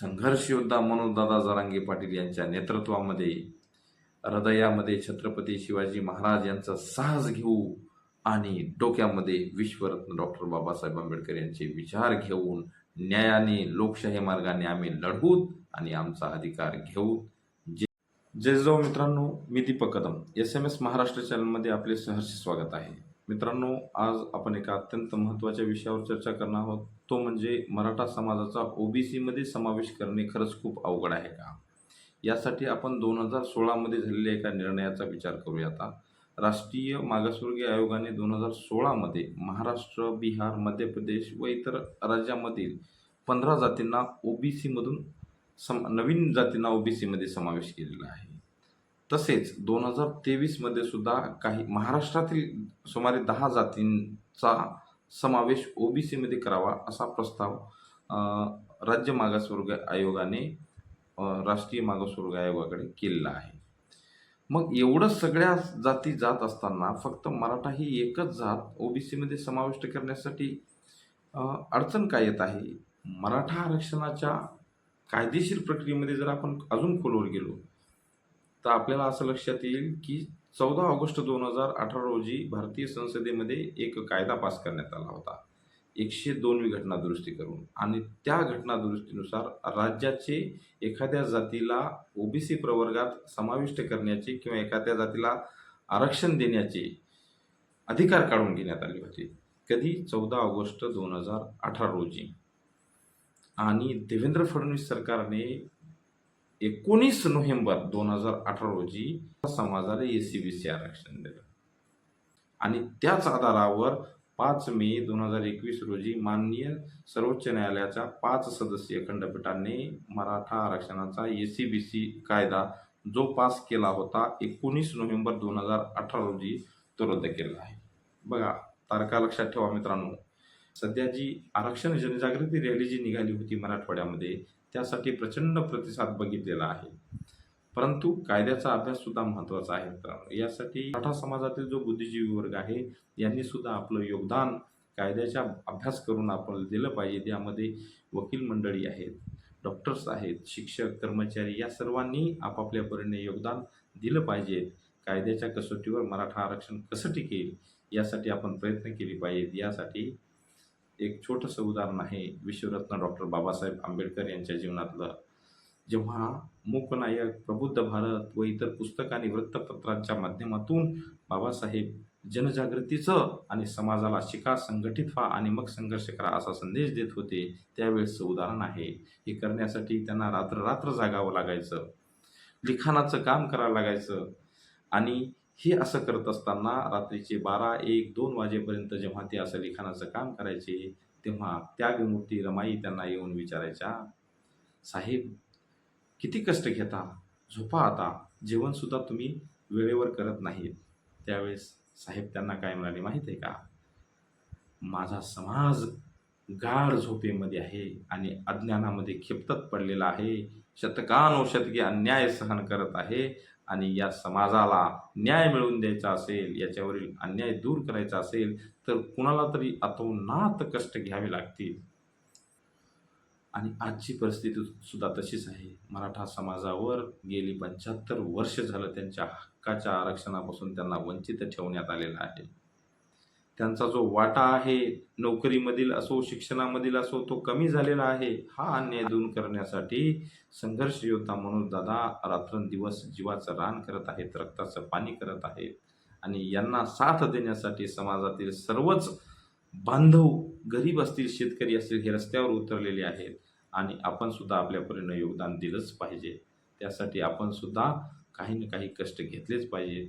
संघर्ष योद्धा मनोजदादा जरांगे पाटील यांच्या नेतृत्वामध्ये हृदयामध्ये छत्रपती शिवाजी महाराज यांचा साहस घेऊ आणि डोक्यामध्ये विश्वरत्न डॉक्टर बाबासाहेब आंबेडकर यांचे विचार घेऊन न्यायाने लोकशाही मार्गाने आम्ही लढवूत आणि आमचा अधिकार घेऊ जय जाऊ मित्रांनो मी Deepak Kadam. S M S Maharashtra चॅनलमध्ये आपले सहर्ष स्वागत आहे. मित्रांनो आज आपण एका अत्यंत महत्त्वाच्या विषयावर चर्चा करणार आहोत. तो म्हणजे मराठा समाजाचा ओबीसीमध्ये समावेश करणे खरंच खूप अवघड आहे का? यासाठी आपण दोन हजार सोळामध्ये झालेल्या एका निर्णयाचा विचार करूया आता. राष्ट्रीय मागासवर्गीय आयोगाने दोन हजार सोळामध्ये महाराष्ट्र बिहार मध्य प्रदेश व इतर राज्यामधील पंधरा जातींना ओबीसीमधून सम नवीन जातींना ओबीसीमध्ये समावेश केलेला आहे. तसेच दोन हजार तेवीसमध्ये सुद्धा काही महाराष्ट्रातील सुमारे दहा जातींचा समावेश ओबीसीमध्ये करावा असा प्रस्ताव राज्य मागासवर्ग आयोगाने राष्ट्रीय मागासवर्ग आयोगाकडे केलेला आहे. मग एवढं सगळ्या जाती जात असताना फक्त मराठा ही एकच जात ओबीसीमध्ये समाविष्ट करण्यासाठी अडचण काय येत आहे? मराठा आरक्षणाच्या कायदेशीर प्रक्रियेमध्ये जर आपण अजून खोलवर गेलो तर आपल्याला असं लक्षात येईल की चौदा ऑगस्ट दोन हजार अठरा रोजी भारतीय संसदेमध्ये एक कायदा पास करण्यात आला होता. एकशे दोनवी घटना दुरुस्ती करून आणि त्या घटना दुरुस्तीनुसार राज्याचे एखाद्या जातीला ओबीसी प्रवर्गात समाविष्ट करण्याचे किंवा एखाद्या जातीला आरक्षण देण्याचे अधिकार काढून घेण्यात आले होते. कधी? चौदा ऑगस्ट दोन हजार अठरा रोजी. आणि देवेंद्र फडणवीस सरकारने एकोणीस नोव्हेंबर दोन हजार अठरा रोजी समाजाला ए सी बी सी आरक्षण दिलं. आणि त्याच आधारावर पाच मे दोन हजार एकवीस रोजी माननीय सर्वोच्च न्यायालयाच्या पाच सदस्यीय खंडपीठाने मराठा आरक्षणाचा ए सी बी सी कायदा जो पास केला होता एकोणीस नोव्हेंबर दोन हजार अठरा रोजी तो रद्द केलेला आहे. बघा तारखा लक्षात ठेवा मित्रांनो. सध्या जी आरक्षण जनजागृती रॅली जी निघाली होती मराठवाड्यामध्ये त्यासाठी प्रचंड प्रतिसाद बघितलेला आहे. परंतु कायद्याचा अभ्यास सुद्धा महत्त्वाचा आहे मित्रांनो. यासाठी मराठा समाजातील जो बुद्धिजीवी वर्ग आहे यांनी सुद्धा आपलं योगदान कायद्याच्या अभ्यास करून आपण दिलं पाहिजे. त्यामध्ये वकील मंडळी आहेत डॉक्टर्स आहेत शिक्षक कर्मचारी या सर्वांनी आपापल्या परीने योगदान दिलं पाहिजे. कायद्याच्या कसोटीवर मराठा आरक्षण कसं टिकेल यासाठी आपण प्रयत्न केले पाहिजेत. यासाठी एक छोटंसं उदाहरण आहे विश्वरत्न डॉक्टर बाबासाहेब आंबेडकर यांच्या जीवनातलं. जेव्हा मूकनायक प्रबुद्ध भारत व इतर पुस्तक आणि वृत्तपत्रांच्या माध्यमातून बाबासाहेब जनजागृतीचं आणि समाजाला शिका संघटित व्हा आणि मग संघर्ष करा असा संदेश देत होते त्यावेळेसचं उदाहरण आहे. हे करण्यासाठी त्यांना रात्र रात्र जागावं लागायचं. लिखाणाचं काम करावं लागायचं. आणि हे असं करत असताना रात्रीचे बारा एक दोन वाजेपर्यंत जेव्हा ते असं लिखाणाचं काम करायचे तेव्हा त्यागमूर्ती रमाई त्यांना येऊन विचारायच्या साहेब किती कष्ट घेता? झोपा आता. जेवणसुद्धा तुम्ही वेळेवर करत नाहीत. त्यावेळेस साहेब त्यांना काय म्हणाले माहीत आहे का? माझा समाज गाढ झोपेमध्ये आहे आणि अज्ञानामध्ये खिपतत पडलेला आहे. शतकानुशतके अन्याय सहन करत आहे. आणि या समाजाला न्याय मिळवून द्यायचा असेल याच्यावरील अन्याय दूर करायचा असेल तर कुणाला तरी अतोनात कष्ट घ्यावे लागतील. आणि आजची परिस्थिती सुद्धा तशीच आहे. मराठा समाजावर गेली पंच्याहत्तर वर्ष झालं त्यांच्या हक्काच्या आरक्षणापासून त्यांना वंचित ठेवण्यात आलेला आहे. त्यांचा जो वाटा आहे नोकरीमधील असो शिक्षणामधील असो तो कमी झालेला आहे. हा अन्याय दूर करण्यासाठी संघर्ष योद्धा म्हणून दादा रात्रंदिवस जीवाचं रान करत आहेत रक्ताचं पाणी करत आहेत आणि यांना साथ देण्यासाठी समाजातील सर्वच बांधव गरीब असतील शेतकरी असतील हे रस्त्यावर उतरलेले आहेत आणि आपण सुद्धा आपल्या परीनं योगदान दिलंच पाहिजे. त्यासाठी आपण सुद्धा काही ना काही कष्ट घेतलेच पाहिजे.